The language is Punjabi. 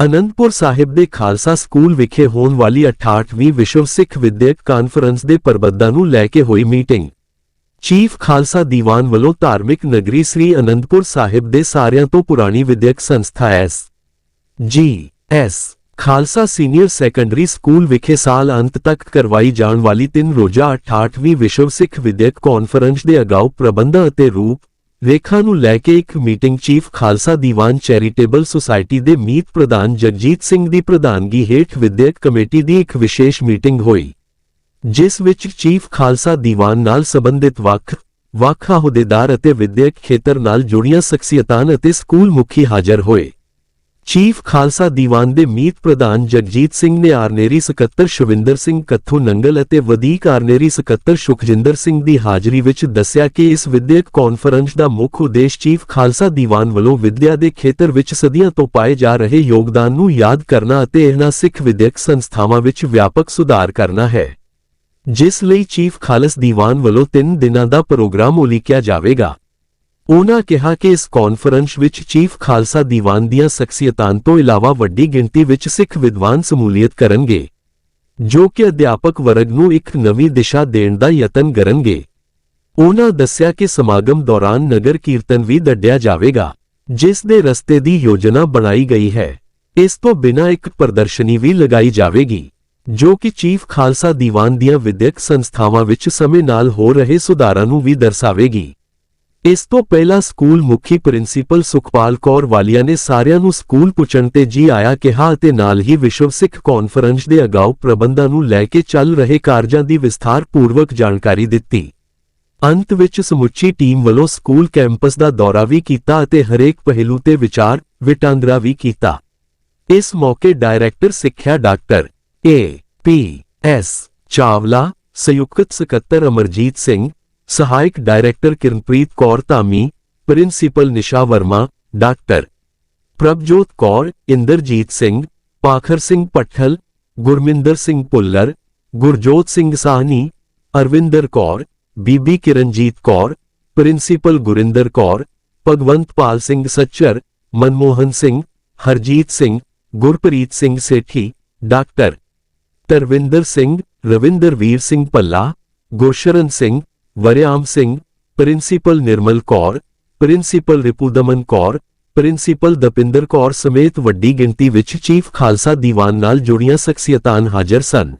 ਅਨੰਦਪੁਰ ਸਾਹਿਬ ਦੇ ਖਾਲਸਾ ਸਕੂਲ ਵਿਖੇ ਹੋਣ ਵਾਲੀ 68ਵੀਂ ਵਿਸ਼ਵ ਸਿੱਖ ਵਿਦਿਅਕ ਕਾਨਫਰੰਸ ਦੇ ਪ੍ਰਬੰਧਾਂ ਨੂੰ ਲੈ ਕੇ ਹੋਈ ਮੀਟਿੰਗ। ਚੀਫ ਖਾਲਸਾ ਦੀਵਾਨ ਵੱਲੋਂ ਧਾਰਮਿਕ ਨਗਰੀ ਸ੍ਰੀ ਅਨੰਦਪੁਰ ਸਾਹਿਬ ਦੇ ਸਾਰਿਆਂ ਤੋਂ ਪੁਰਾਣੀ ਵਿਦਿਅਕ ਸੰਸਥਾ S G S Khalsa senior secondary school ਵਿਖੇ ਸਾਲ ਅੰਤ ਤੱਕ ਕਰਵਾਈ ਜਾਣ ਵਾਲੀ ਤਿੰਨ ਰੋਜ਼ਾ 68ਵੀਂ ਵਿਸ਼ਵ ਸਿੱਖ ਵਿਦਿਅਕ ਕਾਨਫਰੰਸ ਦੇ ਅਗਾਊ ਪ੍ਰਬੰਧਾਂ ਅਤੇ ਰੂਪ ਰੇਖਾ ਨੂੰ ਲੈ ਕੇ ਇੱਕ meeting chief Khalsa Diwan charitable society ਦੇ ਮੀਤ ਪ੍ਰਧਾਨ ਜਗਜੀਤ ਸਿੰਘ ਦੀ ਪ੍ਰਧਾਨਗੀ ਹੇਠ ਵਿਦਿਅਕ ਕਮੇਟੀ ਦੀ ਇੱਕ ਵਿਸ਼ੇਸ਼ ਮੀਟਿੰਗ ਹੋਈ, ਜਿਸ ਵਿੱਚ ਚੀਫ ਖਾਲਸਾ ਦੀਵਾਨ ਨਾਲ ਸੰਬੰਧਿਤ ਵੱਖ ਵੱਖ ਅਹੁਦੇਦਾਰ ਅਤੇ ਵਿਦਿਅਕ ਖੇਤਰ ਨਾਲ ਜੁੜੀਆਂ ਸ਼ਖਸੀਅਤਾਂ ਅਤੇ ਸਕੂਲ ਮੁਖੀ ਹਾਜ਼ਰ ਹੋਏ। ਚੀਫ ਖਾਲਸਾ ਦੀਵਾਨ ਦੇ ਮੀਤ ਪ੍ਰਧਾਨ ਜਗਜੀਤ ਸਿੰਘ ਨੇ ਆਰਨੇਰੀ ਸਕੱਤਰ ਸ਼ਵਿੰਦਰ ਸਿੰਘ ਕੱਥੂ ਨੰਗਲ ਅਤੇ ਵਧੀਕ ਆਰਨੇਰੀ ਸਕੱਤਰ ਸੁਖਜਿੰਦਰ ਸਿੰਘ ਦੀ ਹਾਜ਼ਰੀ ਵਿੱਚ ਦੱਸਿਆ ਕਿ ਇਸ ਵਿਦਿਅਕ ਕਾਨਫਰੰਸ ਦਾ ਮੁੱਖ ਉਦੇਸ਼ ਚੀਫ ਖਾਲਸਾ ਦੀਵਾਨ ਵੱਲੋਂ ਵਿਦਿਆ ਦੇ ਖੇਤਰ ਵਿੱਚ ਸਦੀਆਂ ਤੋਂ ਪਾਏ ਜਾ ਰਹੇ ਯੋਗਦਾਨ ਨੂੰ ਯਾਦ ਕਰਨਾ ਅਤੇ ਇਹਨਾਂ ਸਿੱਖ ਵਿਦਿਅਕ ਸੰਸਥਾਵਾਂ ਵਿੱਚ ਵਿਆਪਕ ਸੁਧਾਰ ਕਰਨਾ ਹੈ। ਜਿਸ ਲਈ ਚੀਫ ਖਾਲਸ ਦੀਵਾਨ ਵੱਲੋਂ 3 ਦਿਨਾਂ ਦਾ ਪ੍ਰੋਗਰਾਮ ਉਲੀਕਿਆ ਜਾਵੇਗਾ। ਉਨ੍ਹਾਂ ਕਿਹਾ ਕਿ ਇਸ ਕਾਨਫਰੰਸ ਵਿੱਚ ਚੀਫ ਖਾਲਸਾ ਦੀਵਾਨ ਦੀਆਂ ਸ਼ਖਸੀਅਤਾਂ ਤੋਂ ਇਲਾਵਾ ਵੱਡੀ ਗਿਣਤੀ ਵਿੱਚ ਸਿੱਖ ਵਿਦਵਾਨ ਸਮੂਲੀਅਤ ਕਰਨਗੇ, ਜੋ ਕਿ ਅਧਿਆਪਕ ਵਰਗ ਨੂੰ ਇੱਕ ਨਵੀਂ ਦਿਸ਼ਾ ਦੇਣ ਦਾ ਯਤਨ ਕਰਨਗੇ। ਉਹਨਾਂ ਦੱਸਿਆ ਕਿ ਸਮਾਗਮ ਦੌਰਾਨ ਨਗਰ ਕੀਰਤਨ ਵੀ ਦੱਡਿਆ ਜਾਵੇਗਾ, ਜਿਸ ਦੇ ਰਸਤੇ ਦੀ ਯੋਜਨਾ ਬਣਾਈ ਗਈ ਹੈ। ਇਸ ਤੋਂ ਬਿਨਾਂ ਇੱਕ ਪ੍ਰਦਰਸ਼ਨੀ ਵੀ ਲਗਾਈ ਜਾਵੇਗੀ, ਜੋ ਕਿ ਚੀਫ ਖਾਲਸਾ ਦੀਵਾਨ ਦੀਆਂ ਵਿਦਿਅਕ ਸੰਸਥਾਵਾਂ ਵਿੱਚ ਸਮੇਂ ਨਾਲ ਹੋ ਰਹੇ ਸੁਧਾਰਾਂ ਨੂੰ ਵੀ ਦਰਸਾਵੇਗੀ। ਇਸ ਤੋਂ ਪਹਿਲਾਂ ਸਕੂਲ ਮੁਖੀ ਪ੍ਰਿੰਸੀਪਲ ਸੁਖਪਾਲ ਕੌਰ ਵਾਲੀਆ ਨੇ ਸਾਰਿਆਂ ਨੂੰ ਸਕੂਲ ਪੁੱਛਣ ਤੇ ਜੀ ਆਇਆ ਕਿਹਾ ਅਤੇ ਨਾਲ ਹੀ ਵਿਸ਼ਵ ਸਿੱਖ ਕਾਨਫਰੰਸ ਦੇ ਅਗਾਊ ਪ੍ਰਬੰਧਾਂ ਨੂੰ ਲੈ ਕੇ ਚੱਲ ਰਹੇ ਕਾਰਜਾਂ ਦੀ ਵਿਸਥਾਰਪੂਰਵਕ ਜਾਣਕਾਰੀ ਦਿੱਤੀ। ਅੰਤ ਵਿੱਚ ਸਮੁੱਚੀ ਟੀਮ ਵੱਲੋਂ ਸਕੂਲ ਕੈਂਪਸ ਦਾ ਦੌਰਾ ਵੀ ਕੀਤਾ ਅਤੇ ਹਰੇਕ ਪਹਿਲੂ ਤੇ ਵਿਚਾਰ ਵਿਟਾਂਦਰਾ ਵੀ ਕੀਤਾ। ਇਸ ਮੌਕੇ ਡਾਇਰੈਕਟਰ ਸਿੱਖਿਆ doctor A P S Chawla, ਸੰਯੁਕਤ ਸਕੱਤਰ ਅਮਰਜੀਤ ਸਿੰਘ ਸਹਾਇਕ director Kiranpreet Kaur Dhami principal Nisha Varma doctor Prabhjot Kaur Inderjit Singh Pakhar Singh Pathal Gurminder Singh Pullar Gurjot Singh Sahni Arvinder Kaur ਬੀਬੀ Kiranjit Kaur principal Gurinder Kaur Bhagwantpal Singh Sachar Manmohan Singh Harjit Singh Gurpreet Singh Sethi doctor Tarvinder Singh Ravinderveer Singh Palla Gursharan Singh Wariam Singh, principal Nirmal Kaur, principal Ripudaman Kaur, principal Dapinder Kaur ਸਮੇਤ ਵੱਡੀ ਗਿਣਤੀ ਵਿੱਚ ਚੀਫ ਖਾਲਸਾ ਦੀਵਾਨ ਨਾਲ ਜੁੜੀਆਂ ਸ਼ਖਸੀਅਤਾਂ ਹਾਜ਼ਰ ਸਨ।